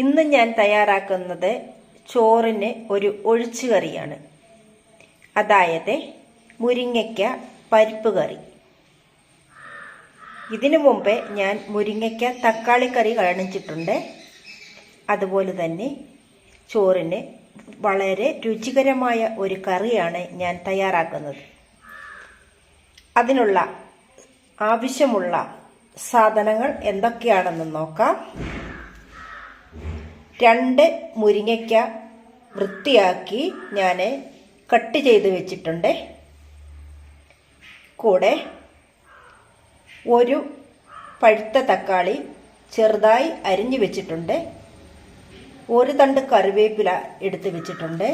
ഇന്ന് ഞാൻ തയ്യാറാക്കുന്നത് ചോറിന് ഒരു ഒഴിച്ചുകറിയാണ് അതായത് മുരിങ്ങയ്ക്ക പരിപ്പ് കറി. ഇതിനു മുമ്പേ ഞാൻ മുരിങ്ങയ്ക്ക തക്കാളി കറി കാണിച്ചിട്ടുണ്ട്. അതുപോലെ തന്നെ ചോറിന് വളരെ രുചികരമായ ഒരു കറിയാണ് ഞാൻ തയ്യാറാക്കുന്നത്. അതിനുള്ള ആവശ്യമുള്ള സാധനങ്ങൾ എന്തൊക്കെയാണെന്ന് നോക്കാം. രണ്ട് മുരിങ്ങയ്ക്ക വൃത്തിയാക്കി ഞാൻ കട്ട് ചെയ്ത് വെച്ചിട്ടുണ്ട്. കൂടെ ഒരു പഴുത്ത തക്കാളി ചെറുതായി അരിഞ്ഞു വെച്ചിട്ടുണ്ട്. ഒരു തണ്ട് കറിവേപ്പില എടുത്ത് വെച്ചിട്ടുണ്ട്.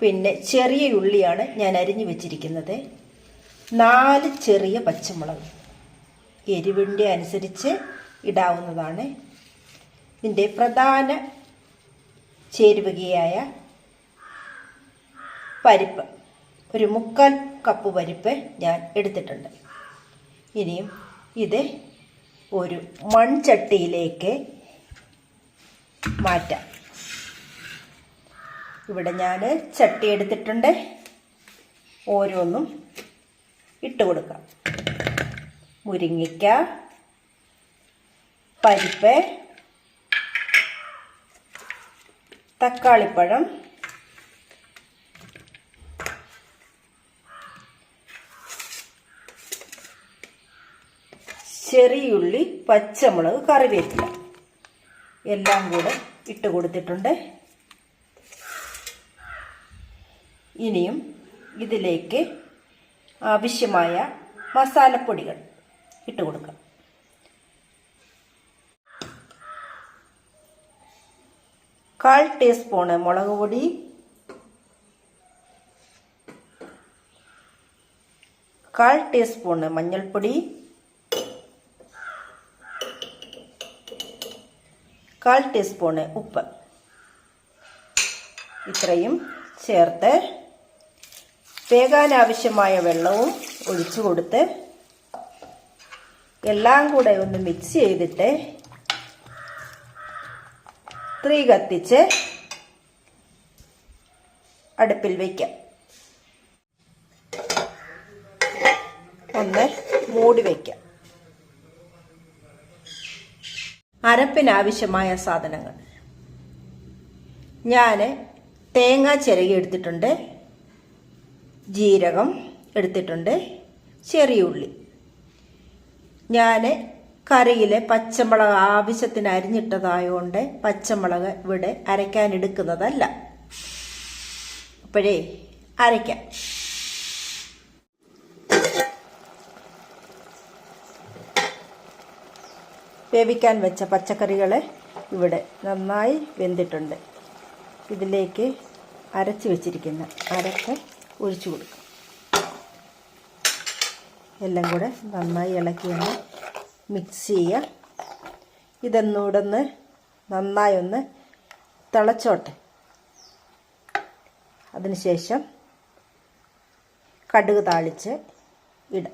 പിന്നെ ചെറിയ ഉള്ളിയാണ് ഞാൻ അരിഞ്ഞു വെച്ചിരിക്കുന്നത്. നാല് ചെറിയ പച്ചമുളക്. എരിവിന്റെ അനുസരിച്ച് ഇടാവുന്നതാണ്. ഇതിന്റെ പ്രധാന ചേരുവകയായ പരിപ്പ്. ഒരു മുക്കാൽ കപ്പ് പരിപ്പ് ഞാൻ എടുത്തിട്ടുണ്ട്. ഇനിയും ഇത് ഒരു മൺചട്ടിയിലേക്ക് മാറ്റാം. ഇവിടെ ഞാൻ ചട്ടി എടുത്തിട്ടുണ്ട്. ഓരോന്നും ഇട്ട് കൊടുക്കാം. മുരിങ്ങിക്ക പരിപ്പ് തക്കാളിപ്പഴം. ചെറിയുള്ളി പച്ചമുളക് കറിവേപ്പില. എല്ലാം കൂടെ ഇട്ട് കൊടുത്തിട്ടുണ്ട്. ഇനിയും ഇതിലേക്ക് ആവശ്യമായ മസാലപ്പൊടികൾ ഇട്ട് കൊടുക്കാം. കാൽ ടീസ്പൂണ് മുളക് പൊടി. കാൽ ടീസ്പൂണ് മഞ്ഞൾപ്പൊടി. കാൽ ടീസ്പൂണ് ഉപ്പ്. ഇത്രയും ചേർത്ത് വേകാനാവശ്യമായ വെള്ളവും ഒഴിച്ചു കൊടുത്ത് എല്ലാം കൂടെ ഒന്ന് മിക്സ് ചെയ്തിട്ട് തീ കത്തിച്ച് അടുപ്പിൽ വയ്ക്കാം ഒന്ന് മൂടി വയ്ക്കാം അരപ്പിനാവശ്യമായ സാധനങ്ങൾ. ഞാൻ തേങ്ങ ചിരകി എടുത്തിട്ടുണ്ട്. ജീരകം എടുത്തിട്ടുണ്ട്. ചെറിയ ഉള്ളി. ഞാൻ കറിയിലെ പച്ചമുളക് ആവശ്യത്തിന് അരിഞ്ഞിട്ടതായതുകൊണ്ട് പച്ചമുളക് ഇവിടെ അരയ്ക്കാൻ എടുക്കുന്നതല്ല. അപ്പോഴേ അരയ്ക്കാം. വേവിക്കാൻ വെച്ച പച്ചക്കറികൾ ഇവിടെ നന്നായി വെന്തിട്ടുണ്ട്. ഇതിലേക്ക് അരച്ച് വെച്ചിരിക്കുന്ന അരക്ക് ഒഴിച്ചു കൊടുക്കും. എല്ലാം കൂടെ നന്നായി ഇളക്കിയാണ് മിക്സ് ചെയ്യുക ഇതൊന്നുകൂടെ ഒന്ന് നന്നായി ഒന്ന് തിളച്ചോട്ടെ. അതിനുശേഷം കടുക് താളിച്ച് ഇടാം.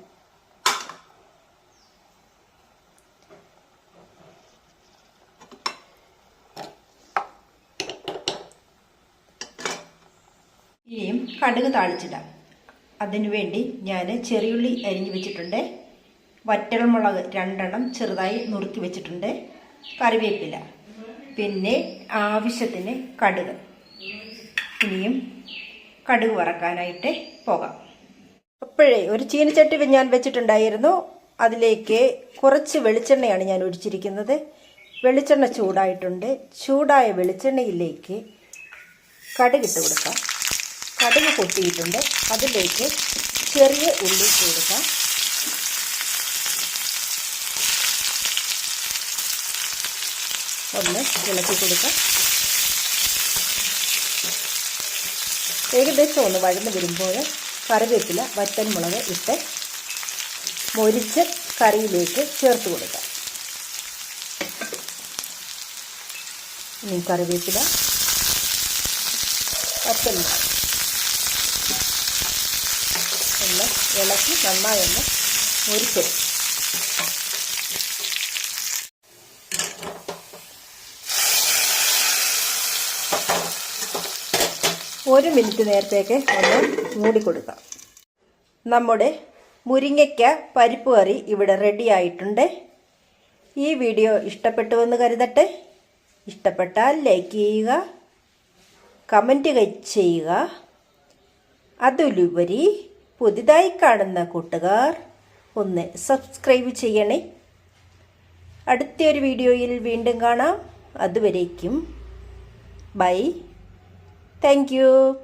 ഇനിയും കടുക് താളിച്ചിടാം. അതിനുവേണ്ടി ഞാൻ ചെറിയുള്ളി അരിഞ്ഞു വെച്ചിട്ടുണ്ട്. വറ്റൽമുളക് രണ്ടെണ്ണം ചെറുതായി നുറുക്കി വെച്ചിട്ടുണ്ട്. കറിവേപ്പില. പിന്നെ ആവശ്യത്തിന് കടുക്. ഇനിയും കടുക് വറക്കാനായിട്ട് പോകാം. അപ്പോഴേ ഒരു ചീനച്ചട്ടി ഞാൻ വെച്ചിട്ടുണ്ടായിരുന്നു. അതിലേക്ക് കുറച്ച് വെളിച്ചെണ്ണയാണ് ഞാൻ ഒഴിച്ചിരിക്കുന്നത്. വെളിച്ചെണ്ണ ചൂടായിട്ടുണ്ട്. ചൂടായ വെളിച്ചെണ്ണയിലേക്ക് കടുകിട്ട് കൊടുക്കാം. കടുക് പൊട്ടിയിട്ടുണ്ട്. അതിലേക്ക് ചെറിയ ഉള്ളി കൊടുക്കാം. ഒന്ന് ഇളക്കി കൊടുക്കാം. ഏകദേശം ഒന്ന് വഴന്ന് വരുമ്പോൾ കറിവേപ്പില വറ്റൻമുളക് ഇട്ട് മൊരിച്ച് കറിയിലേക്ക് ചേർത്ത് കൊടുക്കാം. ഇനി കറിവേപ്പില വറ്റൻമുളക് ഒന്ന് ഇളക്കി നന്നായി ഒന്ന് മുരിച്ചെടുക്കും. ഒരു മിനിറ്റ് നേരത്തേക്ക് ഒന്ന് മൂടിക്കൊടുക്കാം നമ്മുടെ മുരിങ്ങയ്ക്ക പരിപ്പ് കറി ഇവിടെ റെഡി ആയിട്ടുണ്ട്. ഈ വീഡിയോ ഇഷ്ടപ്പെട്ടുവെന്ന് കരുതട്ടെ. ഇഷ്ടപ്പെട്ടാൽ ലൈക്ക് ചെയ്യുക കമന്റ് ചെയ്യുക. അതിലുപരി പുതിയതായി കാണുന്ന കൂട്ടുകാർ ഒന്ന് സബ്സ്ക്രൈബ് ചെയ്യണേ. അടുത്തൊരു വീഡിയോയിൽ വീണ്ടും കാണാം. അതുവരേക്കും. Bye Thank you.